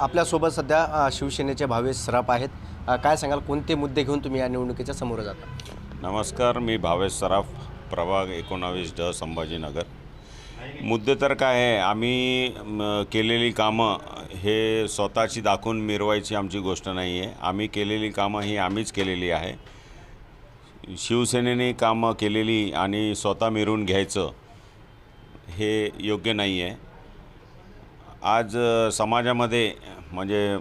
आपल्यासोबत सध्या शिवसेनेचे भावेश सराफ आहेत. काय सांगाल? कोणते मुद्दे घेऊन तुम्ही या निवडणुकीच्या समोर जाता? नमस्कार मी भावेश सराफ प्रभाग एकोणावीस ड संभाजीनगर. मुद्दे तर काय आहे? आम्ही केलेली कामं हे स्वतःची दाखवून मिरवायची आमची गोष्ट नाही आहे आम्ही केलेली कामं ही आम्हीच केलेली आहे. शिवसेनेने कामं केलेली आणि स्वतः मिरवून घ्यायचं हे योग्य नाही आहे आज समाजामध्ये म्हणजे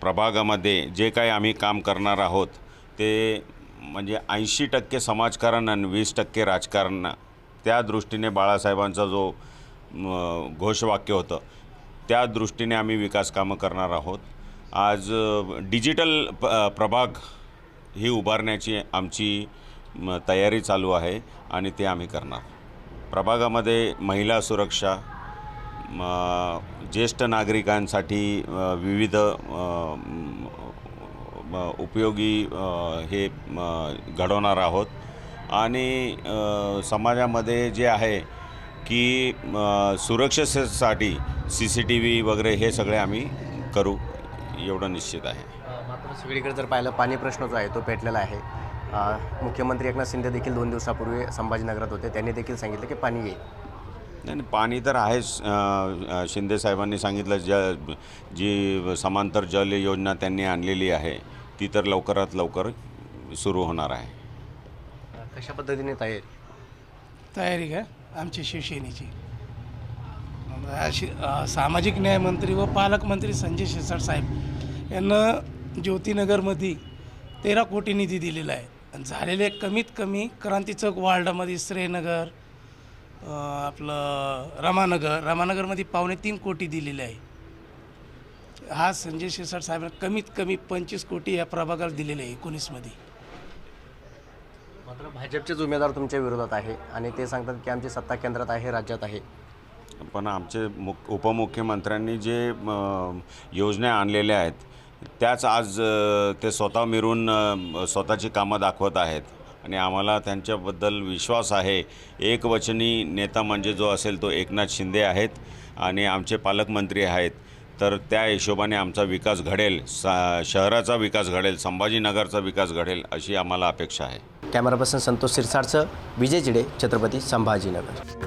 प्रभागामध्ये जे काही आम्ही काम करणार आहोत ते म्हणजे ऐंशी टक्के समाजकारण आणि वीस टक्के राजकारण त्या दृष्टीने बाळासाहेबांचा जो घोषवाक्य होतं त्या दृष्टीने आम्ही विकास कामं करणार आहोत. आज डिजिटल प प्रभाग ही उभारण्याची आमची तयारी चालू आहे आणि ते आम्ही करणार. प्रभागामध्ये महिला सुरक्षा ज्येष्ठ नागरिकांसाठी विविध उपयोगी हे घडवणार आहोत. आणि समाजामध्ये जे आहे की सुरक्षेसाठी सी सी टी व्ही वगैरे हे सगळे आम्ही करू एवढं निश्चित आहे. मात्र सगळीकडे जर पाहिलं पाणी प्रश्न जो आहे तो पेटलेला आहे. मुख्यमंत्री एकनाथ शिंदे देखील दोन दिवसापूर्वी संभाजीनगरात होते. त्यांनी देखील सांगितलं की पाणी येईल. नाही नाही, पाणी तर आहेच अ, शिंदे साहेबांनी सांगितलं ज जी समांतर जल योजना त्यांनी आणलेली आहे ती तर लवकरात लवकर सुरू होणार आहे. कशा पद्धतीने तयारी? तयारी का? आमची शिवसेनेची. सामाजिक न्यायमंत्री व पालकमंत्री संजय शिरसाट साहेब यांना ज्योतिनगरमध्ये तेरा कोटी निधी दिलेला आहे. आणि झालेले कमीत कमी क्रांती चौक वार्डामध्ये श्रेनगर आपलं रमानगर रमानगरमध्ये पावणे तीन कोटी दिलेले आहे. हा संजय शिरसाट साहेबांना कमीत कमी पंचवीस कोटी या प्रभागाला दिलेले आहे एकोणीसमध्ये. मात्र भाजपचेच उमेदवार तुमच्या विरोधात आहे आणि ते सांगतात की आमची सत्ता केंद्रात आहे राज्यात आहे. पण आमचे मुख उपमुख्यमंत्र्यांनी जे म, योजना आणलेल्या आहेत त्याच आज अ, ते स्वतः मिरून अ, स्वतःची कामं दाखवत आहेत. आणि आम्हाला त्यांच्याबद्दल विश्वास आहे. एकवचनी नेता म्हणजे जो असेल तो एकनाथ शिंदे आहेत आणि आमचे पालकमंत्री आहेत. तर त्या हिशोबाने आमचा विकास घडेल. सा शहराचा विकास घडेल संभाजीनगरचा विकास घडेल अशी आम्हाला अपेक्षा आहे. कॅमेरा पर्सन संतोष सिरसाडचं विजय चिडे छत्रपती संभाजीनगर.